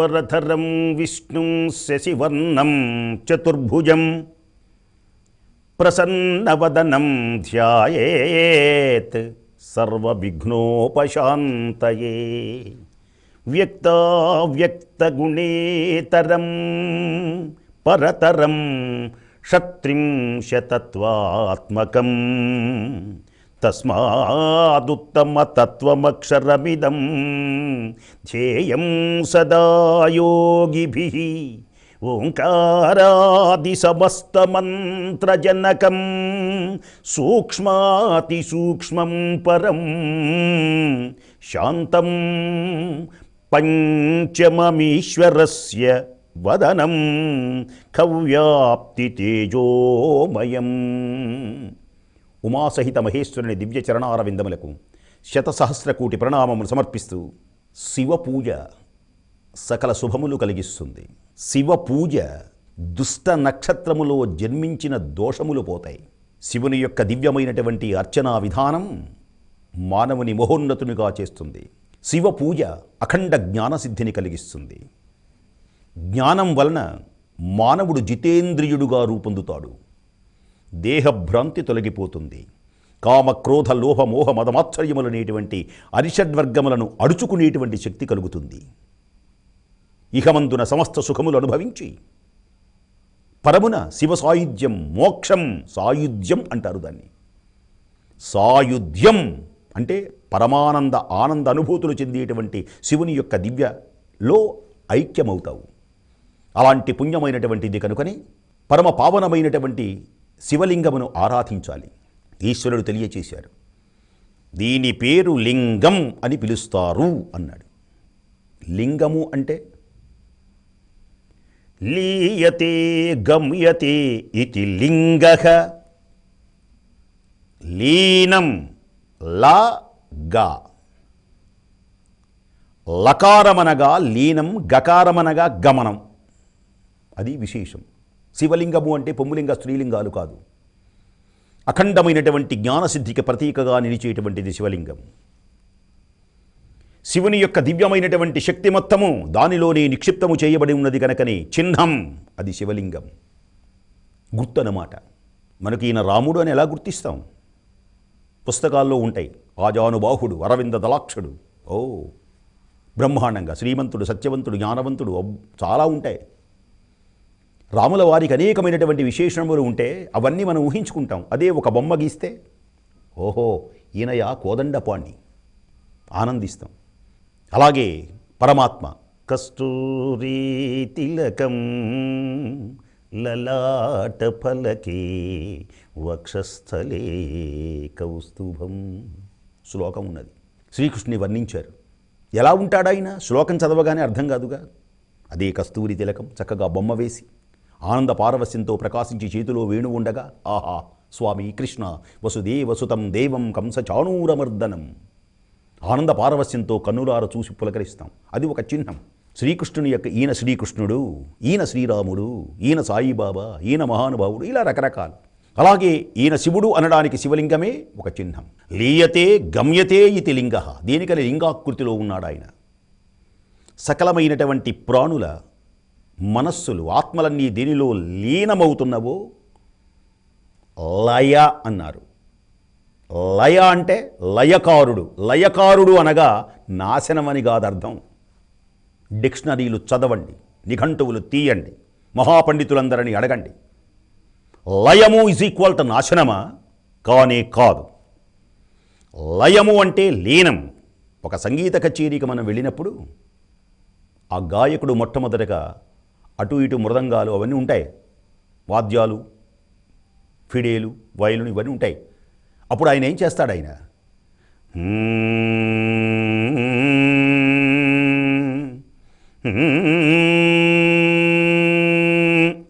శుక్లాంబరధరం విష్ణుం శశివర్ణం చతుర్భుజం ప్రసన్నవదనం ధ్యాయేత్ సర్వవిఘ్నోపశాంతయే. వ్యక్తావ్యక్తగుణేతరం పరతరం షట్త్రింశతత్వాత్మకం తస్మాదుత్తమతత్వమక్షరమిదం ధ్యేయం సదా యోగిభిः ఓంకారాదిసమస్తమంత్రజనకం సూక్ష్మాతిసూక్ష్మం పరం శాంతం పంచమమీశ్వరస్య వదనం కవ్యాప్తి తేజోమయం ఉమాసహిత మహేశ్వరుని దివ్య చరణారవిందములకు శతసహస్రకోటి ప్రణామము సమర్పిస్తూ శివ పూజ సకల శుభములు కలిగిస్తుంది. శివ పూజ దుష్ట నక్షత్రములో జన్మించిన దోషములు పోతాయి. శివుని యొక్క దివ్యమైనటువంటి అర్చనా విధానం మానవుని మహోన్నతునిగా చేస్తుంది. శివ పూజ అఖండ జ్ఞానసిద్ధిని కలిగిస్తుంది. జ్ఞానం వలన మానవుడు జితేంద్రియుడుగా రూపొందుతాడు. దేహభ్రాంతి తొలగిపోతుంది. కామ క్రోధ లోహ మోహ మదమాశ్చర్యములనేటువంటి అరిషడ్వర్గములను అడుచుకునేటువంటి శక్తి కలుగుతుంది. ఇహమందున సమస్త సుఖములు అనుభవించి పరమున శివ సాయుధ్యం మోక్షం సాయుధ్యం అంటారు దాన్ని. సాయుధ్యం అంటే పరమానంద ఆనంద అనుభూతులు చెందేటువంటి శివుని యొక్క దివ్యలో ఐక్యమవుతావు. అలాంటి పుణ్యమైనటువంటిది కనుకని పరమ పావనమైనటువంటి శివలింగమును ఆరాధించాలి. ఈశ్వరుడు తెలియచేశారు దీని పేరు లింగం అని పిలుస్తారు అన్నాడు. లింగము అంటే? లీయతే గమ్యతే ఇది లింగ. లీనం లా గా. లకారమనగా లీనం గకారమనగా గమనం. అది విశేషం. శివలింగము అంటే పొమ్ములింగ స్త్రీలింగాలు కాదు. అఖండమైనటువంటి జ్ఞానసిద్ధికి ప్రతీకగా నిలిచేటువంటిది శివలింగం. శివుని యొక్క దివ్యమైనటువంటి శక్తి మొత్తము దానిలోనే నిక్షిప్తము చేయబడి ఉన్నది కనుకని చిహ్నం అది శివలింగం. గుర్తనమాట మనకి ఈయన రాముడు అని ఎలా గుర్తిస్తాం? పుస్తకాల్లో ఉంటాయి. ఆజానుబాహుడు అరవింద దళాక్షుడు. ఓ! బ్రహ్మాండంగా శ్రీమంతుడు సత్యవంతుడు జ్ఞానవంతుడు చాలా ఉంటాయి. రాముల వారికి అనేకమైనటువంటి విశేషణములు ఉంటే అవన్నీ మనం ఊహించుకుంటాం. అదే ఒక బొమ్మ గీస్తే ఓహో ఈయనయా కోదండపాణి. ఆనందిస్తాం. అలాగే పరమాత్మ కస్తూరి తిలకం లలాట ఫలకే వక్షస్థలే కౌస్తుభం. శ్లోకం ఉన్నది. శ్రీకృష్ణుని వర్ణించారు. ఎలా ఉంటాడాయన? శ్లోకం చదవగానే అర్థం కాదుగా? అదే కస్తూరి తిలకం చక్కగా బొమ్మ వేసి ఆనంద పారవస్యంతో ప్రకాశించి చేతిలో వేణువుండగా ఆహా స్వామి కృష్ణ వసుదేవసుతం దేవం కంస చాణూరమర్దనం ఆనంద పారవస్యంతో కన్నులార చూసి పులకరిస్తాం. అది ఒక చిహ్నం. శ్రీకృష్ణుని యొక్క ఈయన శ్రీకృష్ణుడు ఈయన శ్రీరాముడు ఈయన సాయిబాబా ఈయన మహానుభావుడు ఇలా రకరకాలు. అలాగే ఈయన శివుడు అనడానికి శివలింగమే ఒక చిహ్నం. లీయతే గమ్యతే ఇతి లింగ. దీనికని లింగాకృతిలో ఉన్నాడు ఆయన సకలమైనటువంటి ప్రాణుల మనస్సులు ఆత్మలన్నీ దీనిలో లీనమవుతున్నవో? లయ అన్నారు. లయ అంటే లయకారుడు. లయకారుడు అనగా నాశనమని కాదు అర్థం డిక్షనరీలు చదవండి నిఘంటువులు తీయండి మహాపండితులందరినీ అడగండి. లయము ఇజ్ ఈక్వల్ టు నాశనమా? కానే కాదు. లయము అంటే లీనం. ఒక సంగీత కచేరీకి మనం వెళ్ళినప్పుడు ఆ గాయకుడు మొట్టమొదటగా అటు ఇటు మృదంగాలు అవన్నీ ఉంటాయి. వాద్యాలు ఫిడేలు వయలును ఇవన్నీ ఉంటాయి. అప్పుడు ఆయన ఏం చేస్తాడు ఆయన?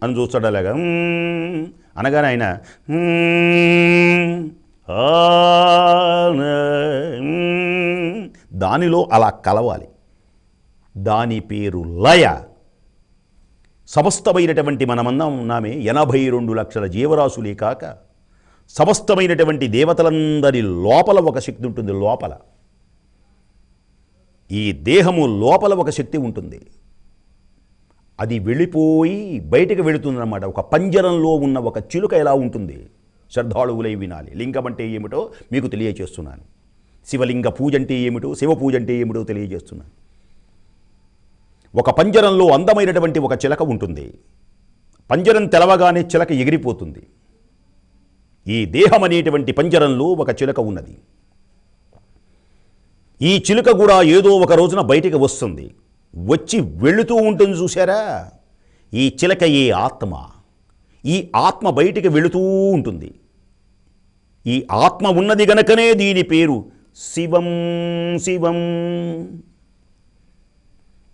అని చూస్తాడు అలాగా. అనగానే ఆయన దానిలో అలా కలవాలి. దాని పేరు లయ. సమస్తమైనటువంటి మనమందం ఉన్నామే. ఎనభై రెండు లక్షల జీవరాశులే కాక సమస్తమైనటువంటి దేవతలందరి లోపల ఒక శక్తి ఉంటుంది లోపల. ఈ దేహము లోపల ఒక శక్తి ఉంటుంది. అది వెళ్ళిపోయి బయటకు వెళుతుందన్నమాట. ఒక పంజరంలో ఉన్న ఒక చిలుక ఎలా ఉంటుంది? శ్రద్ధాళువులై వినాలి. లింగం అంటే ఏమిటో మీకు తెలియజేస్తున్నాను శివలింగ పూజ అంటే ఏమిటో శివ పూజ అంటే ఏమిటో తెలియజేస్తున్నాను. ఒక పంజరంలో అందమైనటువంటి ఒక చిలక ఉంటుంది. పంజరం తెలవగానే చిలక ఎగిరిపోతుంది. ఈ దేహం అనేటువంటి పంజరంలో ఒక చిలక ఉన్నది. ఈ చిలుక కూడా ఏదో ఒక రోజున బయటికి వస్తుంది. వచ్చి వెళుతూ ఉంటుంది చూసారా ఈ చిలక ఏ ఆత్మ. ఈ ఆత్మ బయటికి వెళుతూ ఉంటుంది. ఈ ఆత్మ ఉన్నది గనకనే దీని పేరు శివం శివం.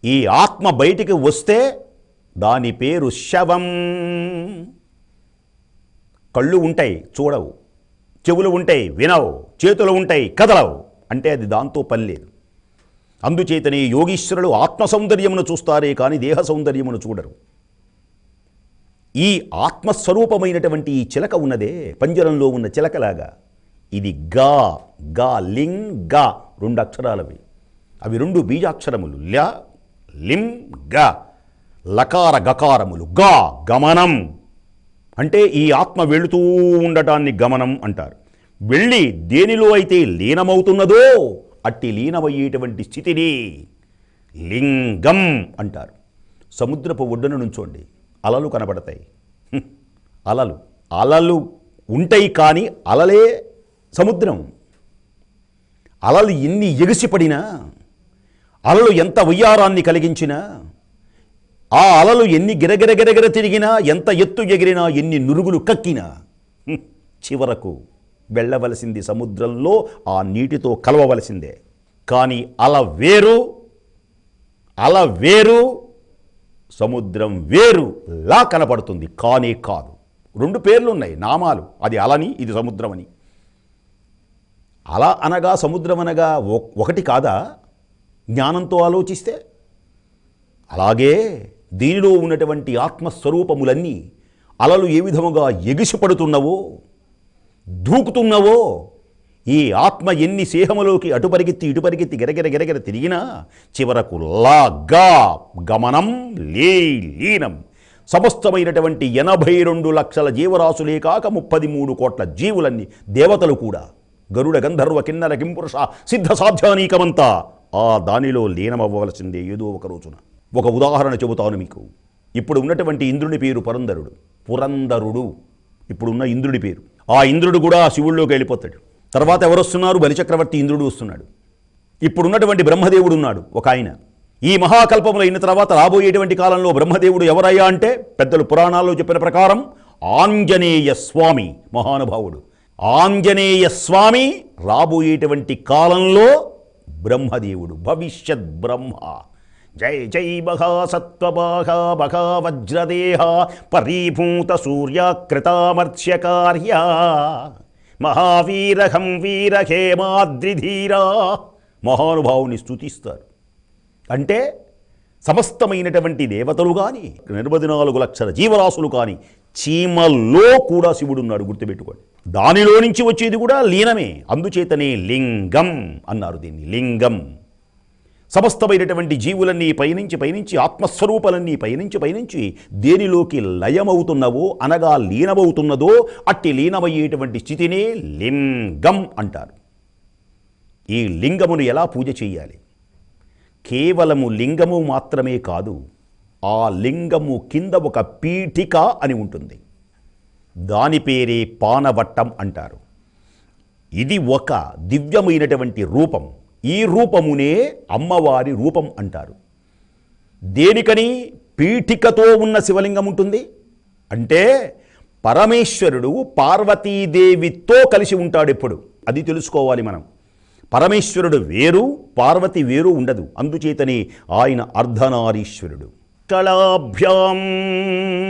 ఈ ఆత్మ బయటికి వస్తే దాని పేరు శవం. కళ్ళు ఉంటాయి చూడవు. చెవులు ఉంటాయి వినవు. చేతులు ఉంటాయి కదలవు. అంటే అది దాంతో పని లేదు. అందుచేతనే యోగీశ్వరులు ఆత్మ సౌందర్యమును చూస్తారే కానీ దేహ సౌందర్యమును చూడరు. ఈ ఆత్మస్వరూపమైనటువంటి ఈ చిలక ఉన్నదే పంజరంలో ఉన్న చిలకలాగా. ఇది గా గా లింగ్గా రెండు అక్షరాలవి. అవి రెండు బీజాక్షరములు. ల్యా లిం గ లకార గకారములు గా గమనం. అంటే ఈ ఆత్మ వెళుతూ ఉండటాన్ని గమనం అంటారు. వెళ్ళి దేనిలో అయితే లీనమవుతున్నదో అట్టి లీనమయ్యేటువంటి స్థితిని లింగం అంటారు. సముద్రపు ఒడ్డున నుంచోండి. అలలు కనబడతాయి. అలలు. అలలు ఉంటాయి కానీ అలలే సముద్రం. అలలు ఎన్ని ఎగిసిపడినా అలలు ఎంత ఉయ్యారాన్ని కలిగించినా ఆ అలలు ఎన్ని గిరగిరగిరగిర తిరిగినా ఎంత ఎత్తు ఎగిరినా ఎన్ని నురుగులు కక్కినా చివరకు వెళ్ళవలసింది సముద్రంలో ఆ నీటితో కలవవలసిందే. కానీ అల వేరు అల వేరు సముద్రం వేరు లా కనపడుతుంది కానే కాదు. రెండు పేర్లు ఉన్నాయి నామాలు. అది అలని ఇది సముద్రం అని అల అనగా సముద్రం అనగా ఒకటి కాదా? జ్ఞానంతో ఆలోచిస్తే అలాగే దీనిలో ఉన్నటువంటి ఆత్మస్వరూపములన్నీ అలలు ఏ విధముగా ఎగిసిపడుతున్నవో దూకుతున్నవో ఈ ఆత్మ ఎన్ని సేహములోకి అటు పరిగెత్తి ఇటు పరిగెత్తి గిరగిర గిరగిర తిరిగినా చివరకు లాగా గమనం లే లీనం సమస్తమైనటువంటి ఎనభై రెండు లక్షల జీవరాశులే కాక ముప్పది మూడు కోట్ల జీవులన్నీ దేవతలు కూడా గరుడ గంధర్వ కిన్నర కింపురుష సిద్ధ సాధ్యానీకమంతా ఆ దానిలో లీనమవ్వవలసిందే ఏదో ఒక రోజున. ఒక ఉదాహరణ చెబుతాను మీకు. ఇప్పుడు ఉన్నటువంటి ఇంద్రుని పేరు పురంధరుడు. పురంధరుడు. ఇప్పుడున్న ఇంద్రుడి పేరు. ఆ ఇంద్రుడు కూడా ఆ శివుల్లోకి వెళ్ళిపోతాడు. తర్వాత ఎవరు వస్తున్నారు బలిచక్రవర్తి ఇంద్రుడు వస్తున్నాడు. ఇప్పుడున్నటువంటి బ్రహ్మదేవుడు ఉన్నాడు ఒక ఆయన. ఈ మహాకల్పములు అయిన తర్వాత రాబోయేటువంటి కాలంలో బ్రహ్మదేవుడు ఎవరయ్యా అంటే పెద్దలు పురాణాల్లో చెప్పిన ప్రకారం ఆంజనేయ స్వామి మహానుభావుడు. ఆంజనేయ స్వామి రాబోయేటువంటి కాలంలో బ్రహ్మదేవుడు భవిష్యత్ బ్రహ్మ. జై జై బఘా సత్వబాఘా బఘా వజ్రదేహ పరీభూత సూర్యాకృతామర్చ్యకార్య మహావీరహం వీరహేమాద్రిధీరా. మహానుభావుని స్థుతిస్తారు అంటే సమస్తమైనటువంటి దేవతలు కానీ ఎనభై నాలుగు లక్షల జీవరాశులు కానీ చీమల్లో కూడా శివుడు ఉన్నాడు గుర్తుపెట్టుకోండి. దానిలో నుంచి వచ్చేది కూడా లీనమే. అందుచేతనే లింగం అన్నారు దీన్ని లింగం. సమస్తమైనటువంటి జీవులన్నీ పయనించి పయనించి ఆత్మస్వరూపాలన్నీ పయనించి పయనించి దేనిలోకి లయమవుతున్నవో అనగా లీనమవుతున్నదో అట్టి లీనమయ్యేటువంటి స్థితినే లింగం అంటారు. ఈ లింగమును ఎలా పూజ చేయాలి? కేవలము లింగము మాత్రమే కాదు ఆ లింగము కింద ఒక పీఠిక అని ఉంటుంది. దాని పేరే పానవట్టం అంటారు. ఇది ఒక దివ్యమైనటువంటి రూపం. ఈ రూపమునే అమ్మవారి రూపం అంటారు. దేనికని? పీఠికతో ఉన్న శివలింగం ఉంటుంది. అంటే పరమేశ్వరుడు పార్వతీదేవితో కలిసి ఉంటాడు ఎప్పుడు. అది తెలుసుకోవాలి మనం. పరమేశ్వరుడు వేరు పార్వతి వేరు ఉండదు. అందుచేతనే ఆయన అర్ధనారీశ్వరుడు. కళాభ్యాం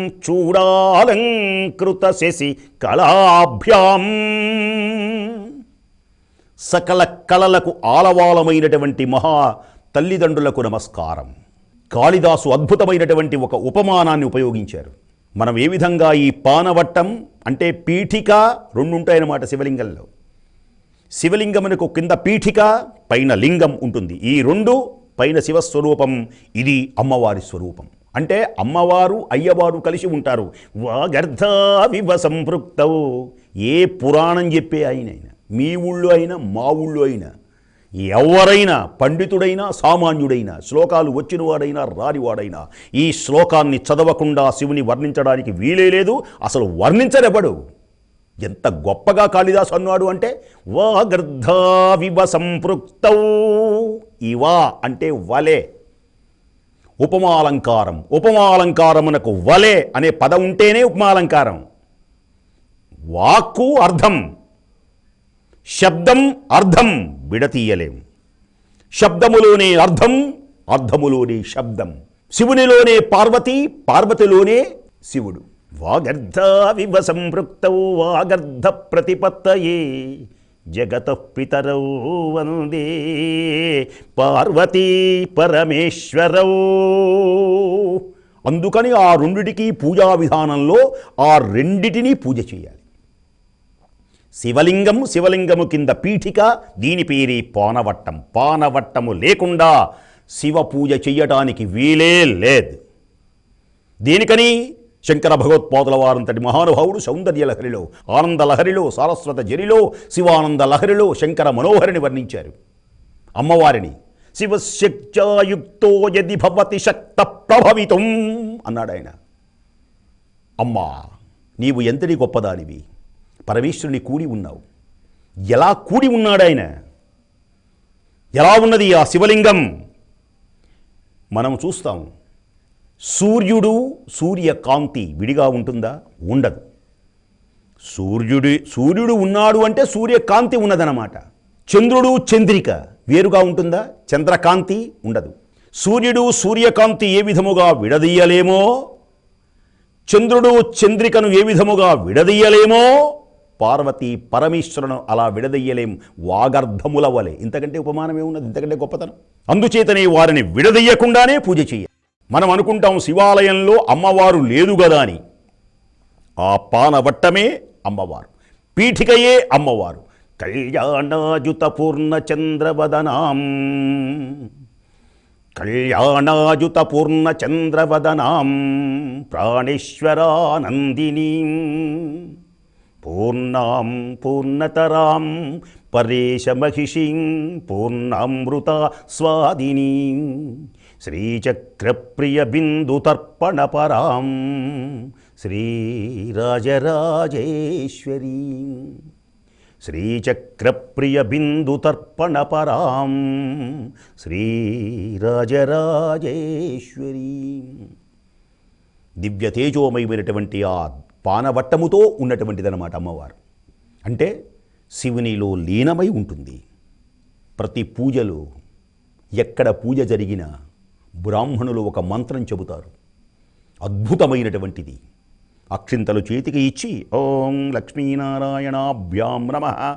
చూడాలంకృత శశి కళాభ్యాం. సకల కళలకు ఆలవాలమైనటువంటి మహా తల్లిదండ్రులకు నమస్కారం. కాళిదాసు అద్భుతమైనటువంటి ఒక ఉపమానాన్ని ఉపయోగించారు. మనం ఏ విధంగా ఈ పానవట్టం అంటే పీఠిక రెండు ఉంటాయన్నమాట శివలింగంలో. శివలింగమునకు కింద పీఠిక పైన లింగం ఉంటుంది. ఈ రెండు పైన శివస్వరూపం ఇది అమ్మవారి స్వరూపం. అంటే అమ్మవారు అయ్యవారు కలిసి ఉంటారు. వాగర్ధావివ సంపృక్తవు ఏ పురాణం చెప్పే ఆయన మీ ఊళ్ళో అయినా మా ఊళ్ళో అయినా ఎవరైనా పండితుడైనా సామాన్యుడైనా శ్లోకాలు వచ్చినవాడైనా రానివాడైనా ఈ శ్లోకాన్ని చదవకుండా శివుని వర్ణించడానికి వీలే లేదు. అసలు వర్ణించరెవడు? ఎంత గొప్పగా కాళిదాసు అన్నాడు అంటే వాగర్ధావివ సంపృక్త. ఇవా అంటే వలే. ఉపమాలంకారం ఉపమాలంకారమునకు వలే అనే పదం ఉంటేనే ఉపమాలంకారం. వాక్కు అర్థం. శబ్దం అర్థం. విడతీయలేం శబ్దములోనే అర్థం అర్థములోనే శబ్దం. శివునిలోనే పార్వతి పార్వతిలోనే శివుడు. వాగర్ధావివ సంపృక్త వాగర్ధ ప్రతిపత్తయే జగత పితరౌ వందే. పార్వతీ పరమేశ్వరౌ. అందుకని ఆ రెండిటికి పూజా విధానంలో ఆ రెండిటిని పూజ చేయాలి. శివలింగం శివలింగము కింద పీఠిక దీని పేరే పానవట్టం. పానవట్టము లేకుండా శివ పూజ చెయ్యటానికి వీలే లేదు. దేనికని? శంకర భగవత్పాదుల వారంతటి మహానుభావుడు సౌందర్య లహరిలో ఆనంద లహరిలో సారస్వత జరిలో శివానంద లహరిలో శంకర మనోహరిని వర్ణించారు. అమ్మవారిని శివశక్త్యాయుక్తో యది భవతి శక్త ప్రభవితం అన్నాడు ఆయన. అమ్మా నీవు ఎంతటి గొప్పదానివి? పరమేశ్వరుని కూడి ఉన్నావు. ఎలా కూడి ఉన్నాడాయన ఎలా ఉన్నది ఆ శివలింగం? మనం చూస్తాం. సూర్యుడు సూర్యకాంతి విడిగా ఉంటుందా? ఉండదు. సూర్యుడి సూర్యుడు ఉన్నాడు అంటే సూర్యకాంతి ఉన్నదన్నమాట. చంద్రుడు చంద్రిక వేరుగా ఉంటుందా? చంద్రకాంతి ఉండదు. సూర్యుడు సూర్యకాంతి ఏ విధముగా విడదీయలేమో? చంద్రుడు చంద్రికను ఏ విధముగా విడదీయలేమో? పార్వతి పరమేశ్వరును అలా విడదీయలేం వాగర్ధముల వలె. ఇంతకంటే ఉపమానమే ఉన్నది ఇంతకంటే గొప్పతనం. అందుచేతనే వారిని విడదీయకుండానే పూజ చేయాలి. మనం అనుకుంటాం శివాలయంలో అమ్మవారు లేదు కదా అని. ఆ పానవట్టమే అమ్మవారు. పీఠికయే అమ్మవారు. కళ్యాణాజుత పూర్ణచంద్రవదనాం కళ్యాణాజుత పూర్ణచంద్రవదనాం ప్రాణేశ్వరానందినీ. ప్రాణేశ్వరానందినీం పూర్ణాం పూర్ణతరాం. పరేశమహిషీం పూర్ణామృత స్వాదినీం. శ్రీచక్రప్రియబిందుతర్పణపరాం శ్రీరాజరాజేశ్వరీం. శ్రీచక్రప్రియబిందుతర్పణపరాం శ్రీరాజరాజేశ్వరీం. దివ్య తేజోమయమైనటువంటి ఆ పానవట్టముతో ఉన్నటువంటిదన్నమాట అమ్మవారు. అంటే శివునిలో లీనమై ఉంటుంది. ప్రతి పూజలో ఎక్కడ పూజ జరిగినా బ్రాహ్మణులు ఒక మంత్రం చెబుతారు. అద్భుతమైనటువంటిది. అక్షింతలు చేతికి ఇచ్చి ఓం లక్ష్మీనారాయణాభ్యాం నమ.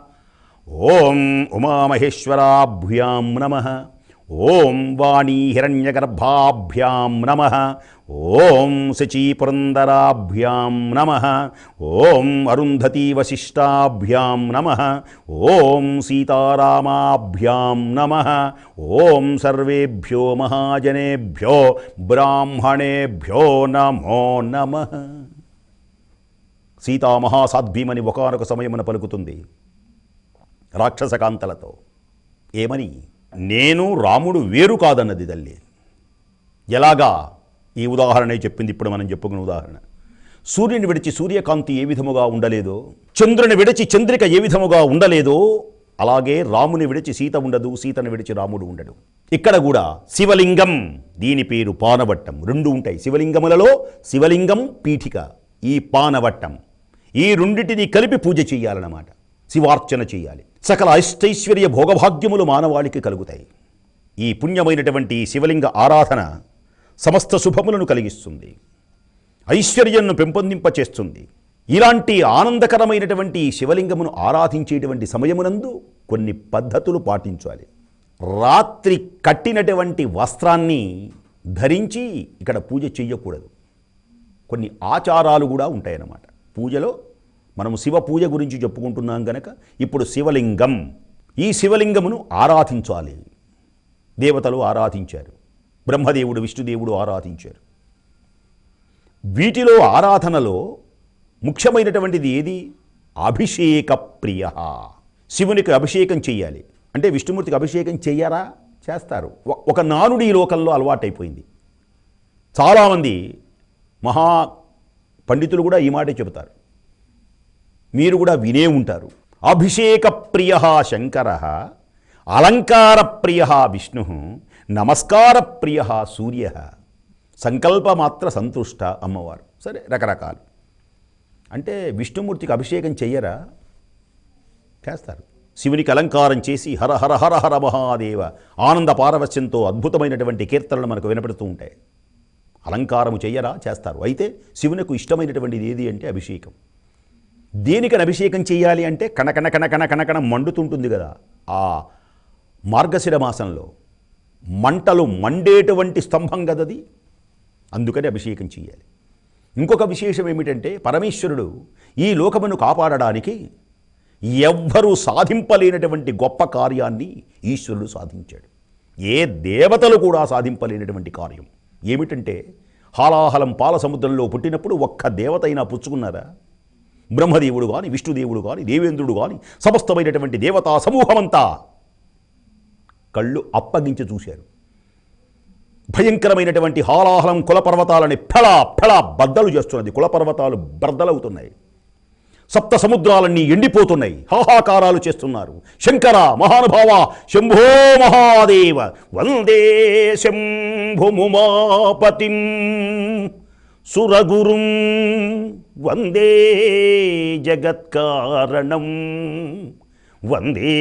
ఓం ఉమామహేశ్వరాభ్యాం నమ. ఓం వాణీ హిరణ్యగర్భాభ్యాం నమ. ఓం శచీపురందరాభ్యాం నమ. ఓం అరుంధతీ వశిష్టాభ్యాం నమ. ఓం సీతారామాభ్యాం నమ. ఓం సర్వేభ్యో మహాజనేభ్యో బ్రాహ్మణేభ్యో నమో నమ. సీతామహాసాధ్వీమని ఒకనొక సమయమున పలుకుతుంది రాక్షసకాంతలతో ఏమని? నేను రాముడు వేరు కాదన్నది తల్లి. ఎలాగా? ఈ ఉదాహరణ చెప్పింది ఇప్పుడు మనం చెప్పుకున్న ఉదాహరణ. సూర్యుని విడిచి సూర్యకాంతి ఏ విధముగా ఉండలేదో చంద్రుని విడిచి చంద్రిక ఏ విధముగా ఉండలేదో అలాగే రాముని విడిచి సీత ఉండదు సీతను విడిచి రాముడు ఉండడు. ఇక్కడ కూడా శివలింగం దీని పేరు పానవట్టం రెండు ఉంటాయి. శివలింగములలో శివలింగం పీఠిక ఈ పానవట్టం. ఈ రెండిటిని కలిపి పూజ చేయాలన్నమాట. శివార్చన చేయాలి. సకల అష్టైశ్వర్య భోగభాగ్యములు మానవాళికి కలుగుతాయి. ఈ పుణ్యమైనటువంటి శివలింగ ఆరాధన సమస్త శుభములను కలిగిస్తుంది. ఐశ్వర్యంను పెంపొందింపచేస్తుంది. ఇలాంటి ఆనందకరమైనటువంటి శివలింగమును ఆరాధించేటువంటి సమయమునందు కొన్ని పద్ధతులు పాటించాలి. రాత్రి కట్టినటువంటి వస్త్రాన్ని ధరించి ఇక్కడ పూజ చేయకూడదు కొన్ని ఆచారాలు కూడా ఉంటాయన్నమాట. పూజలో మనము శివ పూజ గురించి చెప్పుకుంటున్నాం గనక ఇప్పుడు శివలింగం. ఈ శివలింగమును ఆరాధించాలి. దేవతలు ఆరాధించారు. బ్రహ్మదేవుడు విష్ణుదేవుడు ఆరాధించారు. వీటిలో ఆరాధనలో ముఖ్యమైనటువంటిది ఏది? అభిషేక ప్రియ. శివునికి అభిషేకం చెయ్యాలి. అంటే విష్ణుమూర్తికి అభిషేకం చెయ్యారా? చేస్తారు. ఒక నానుడి ఈ లోకంలో అలవాటైపోయింది. చాలామంది మహా పండితులు కూడా ఈ మాటే చెబుతారు. మీరు కూడా వినే ఉంటారు. అభిషేక ప్రియ శంకర అలంకార ప్రియ విష్ణు నమస్కార ప్రియ సూర్య. సంకల్పమాత్ర సంతుష్ట అమ్మవారు. సరే రకరకాలు. అంటే విష్ణుమూర్తికి అభిషేకం చెయ్యరా? చేస్తారు. శివునికి అలంకారం చేసి హర హర హర హర మహాదేవ ఆనంద పారవస్యంతో అద్భుతమైనటువంటి కీర్తనలు మనకు వినపడుతూ ఉంటాయి. అలంకారము చెయ్యరా? చేస్తారు. అయితే శివునికి ఇష్టమైనటువంటిది ఏది అంటే అభిషేకం. దేనికని అభిషేకం చేయాలి అంటే కణకణ కణకణ కణకణ మండుతుంటుంది కదా. ఆ మార్గశిర మాసంలో మంటలు మండేటువంటి స్తంభం కదది అందుకని అభిషేకం చేయాలి. ఇంకొక విశేషం ఏమిటంటే పరమేశ్వరుడు ఈ లోకమును కాపాడడానికి ఎవ్వరూ సాధింపలేనటువంటి గొప్ప కార్యాన్ని ఈశ్వరుడు సాధించాడు. ఏ దేవతలు కూడా సాధింపలేనటువంటి కార్యం. ఏమిటంటే హాలాహలం పాల సముద్రంలో పుట్టినప్పుడు ఒక్క దేవత అయినా పుచ్చుకున్నారా? బ్రహ్మదేవుడు కానీ విష్ణుదేవుడు కానీ దేవేంద్రుడు కానీ సమస్తమైనటువంటి దేవతా సమూహమంతా కళ్ళు అప్పగించి చూశారు. భయంకరమైనటువంటి హాలాహలం కులపర్వతాలని ఫెళ ఫెళ బద్దలు చేస్తున్నది. కులపర్వతాలు బద్దలవుతున్నాయి. సప్త సముద్రాలన్నీ ఎండిపోతున్నాయి. హాహాకారాలు చేస్తున్నారు. శంకర మహానుభావ శంభో మహాదేవ వందే శంభుముమాపతిం సురగురుం వందే జగత్కారణం వందే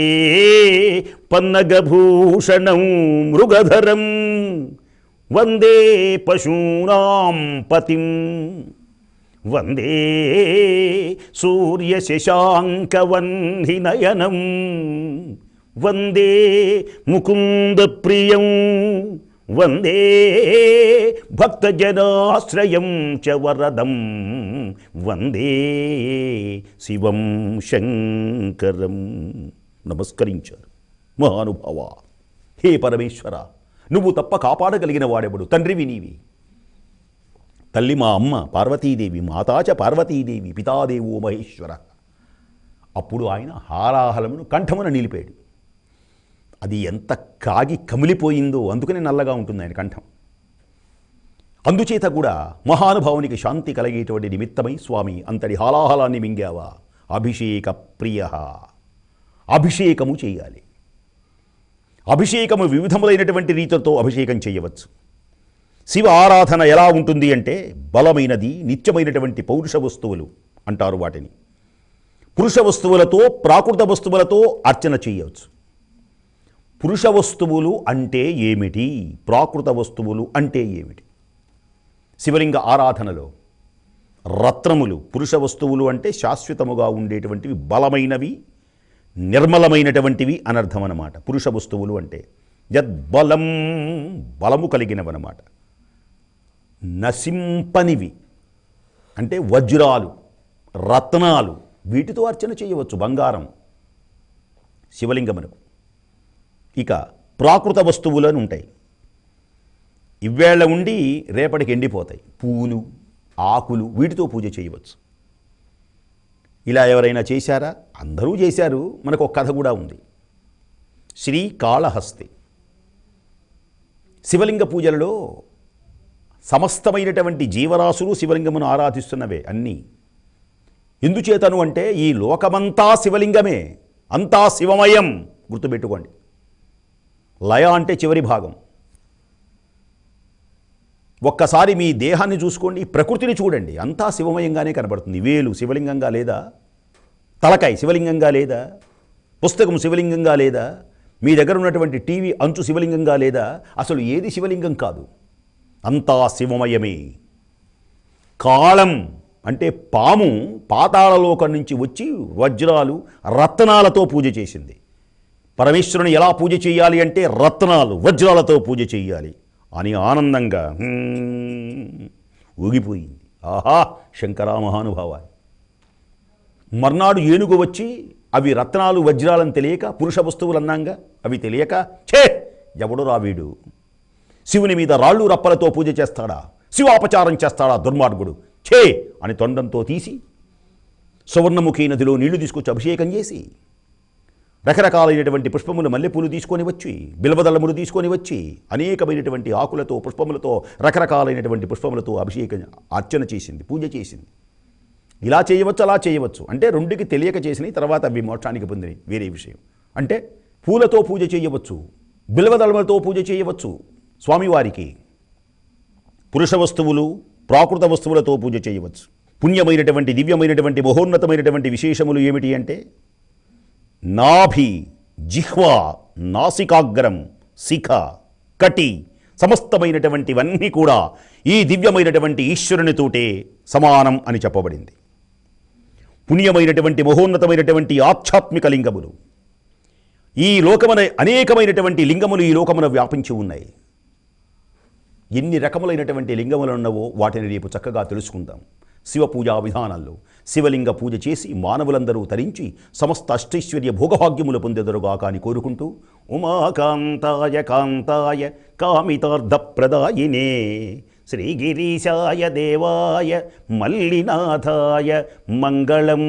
పన్నగభూషణం మృగధరం వందే పశూనాం పతిం వందే సూర్యశశాంకవన్నినయనం వందే ముకుందప్రియం. వందే భక్తజనాశ్రయం చ వరదం. వందే శివం శంకరం. నమస్కరించారు. మహానుభావ హే పరమేశ్వర నువ్వు తప్ప కాపాడగలిగిన వాడెవడు? తండ్రివి నీవి. తల్లి మా అమ్మ పార్వతీదేవి మాతాచ పార్వతీదేవి పితాదేవో మహేశ్వర. అప్పుడు ఆయన హారాహలమును కంఠమున నిలిపాడు. అది ఎంత కాగి కమిలిపోయిందో అందుకనే నల్లగా ఉంటుంది ఆయన కంఠం. అందుచేత కూడా మహానుభావునికి శాంతి కలిగేటువంటి నిమిత్తమై స్వామి అంతటి హాలాహలాన్ని మింగావా? అభిషేక ప్రియ. అభిషేకము చేయాలి. అభిషేకము వివిధములైనటువంటి రీతులతో అభిషేకం చేయవచ్చు. శివ ఆరాధన ఎలా ఉంటుంది అంటే బలమైనది నిత్యమైనటువంటి పౌరుష వస్తువులు అంటారు వాటిని. పురుష వస్తువులతో ప్రాకృత వస్తువులతో అర్చన చేయవచ్చు. పురుష వస్తువులు అంటే ఏమిటి? ప్రాకృత వస్తువులు అంటే ఏమిటి? శివలింగ ఆరాధనలో రత్నములు పురుష వస్తువులు అంటే శాశ్వతముగా ఉండేటువంటివి బలమైనవి నిర్మలమైనటువంటివి అనర్థం అన్నమాట పురుష వస్తువులు అంటే యద్బలం బలము కలిగినవన్నమాట. నశింపనివి అంటే వజ్రాలు రత్నాలు వీటితో అర్చన చేయవచ్చు బంగారం శివలింగమునకు. ఇక ప్రాకృత వస్తువులను ఉంటాయి. ఇవేళ ఉండి రేపటికి ఎండిపోతాయి. పూలు ఆకులు వీటితో పూజ చేయవచ్చు. ఇలా ఎవరైనా చేశారా? అందరూ చేశారు. మనకు ఒక కథ కూడా ఉంది. శ్రీకాళహస్తి. శివలింగ పూజలలో సమస్తమైనటువంటి జీవరాశులు శివలింగమును ఆరాధిస్తున్నవే అన్నీ. ఎందుచేతను అంటే ఈ లోకమంతా శివలింగమే. అంతా శివమయం. గుర్తుపెట్టుకోండి. లయ అంటే చివరి భాగం. ఒక్కసారి మీ దేహాన్ని చూసుకోండి ప్రకృతిని చూడండి. అంతా శివమయంగానే కనబడుతుంది. వేలు శివలింగంగా లేదా? తలకాయ శివలింగంగా లేదా? పుస్తకం శివలింగంగా లేదా? మీ దగ్గర ఉన్నటువంటి టీవీ అంచు శివలింగంగా లేదా? అసలు ఏది శివలింగం కాదు. అంతా శివమయమే. కాళం అంటే పాము పాతాళలోకం నుంచి వచ్చి వజ్రాలు రత్నాలతో పూజ చేసింది. పరమేశ్వరుని ఎలా పూజ చేయాలి అంటే రత్నాలు వజ్రాలతో పూజ చేయాలి. అని ఆనందంగా ఊగిపోయింది. ఆహా శంకరా మహానుభావ మర్నాడు ఏనుగు వచ్చి అవి రత్నాలు వజ్రాలని తెలియక పురుష వస్తువులు అన్నాంగా అవి తెలియక ఛే ఎవడు రావీడు శివుని మీద రాళ్ళు రప్పలతో పూజ చేస్తాడా? శివాపచారం చేస్తాడా దుర్మార్గుడు? ఛే అని తొండంతో తీసి సువర్ణముఖి నదిలో నీళ్ళు తీసుకొచ్చి అభిషేకం చేసి రకరకాలైనటువంటి పుష్పములు మల్లెపూలు తీసుకొని వచ్చి బిల్వదళములు తీసుకొని వచ్చి అనేకమైనటువంటి ఆకులతో పుష్పములతో రకరకాలైనటువంటి పుష్పములతో అభిషేకం అర్చన చేసింది పూజ చేసింది. ఇలా చేయవచ్చు అలా చేయవచ్చు. అంటే రెండుకి తెలియక చేసినవి తర్వాత అవి మోక్షానికి పొందినవి. వేరే విషయం. అంటే పూలతో పూజ చేయవచ్చు బిల్వదళములతో పూజ చేయవచ్చు స్వామివారికి. పురుష వస్తువులు ప్రాకృత వస్తువులతో పూజ చేయవచ్చు. పుణ్యమైనటువంటి దివ్యమైనటువంటి మహోన్నతమైనటువంటి విశేషములు ఏమిటి అంటే నాభి జిహ్వ నాసికాగ్రం శిఖ కటి సమస్తమైనటువంటివన్నీ కూడా ఈ దివ్యమైనటువంటి ఈశ్వరునితోటే సమానం అని చెప్పబడింది. పుణ్యమైనటువంటి మహోన్నతమైనటువంటి ఆధ్యాత్మిక లింగములు. ఈ లోకమున అనేకమైనటువంటి లింగములు ఈ లోకమున వ్యాపించి ఉన్నాయి. ఎన్ని రకములైనటువంటి లింగములు ఉన్నవో వాటిని రేపు చక్కగా తెలుసుకుందాం. శివ పూజా విధానంలో శివలింగ పూజ చేసి మానవులందరూ తరించి సమస్త అష్టైశ్వర్య భోగభాగ్యములు పొందెదరుగాక అని కోరుకుంటూ ఉమాకాంతాయ కాంతాయ కామితార్థప్రదాయినే. శ్రీగిరీశాయ దేవాయ మల్లినాథాయ మంగళం.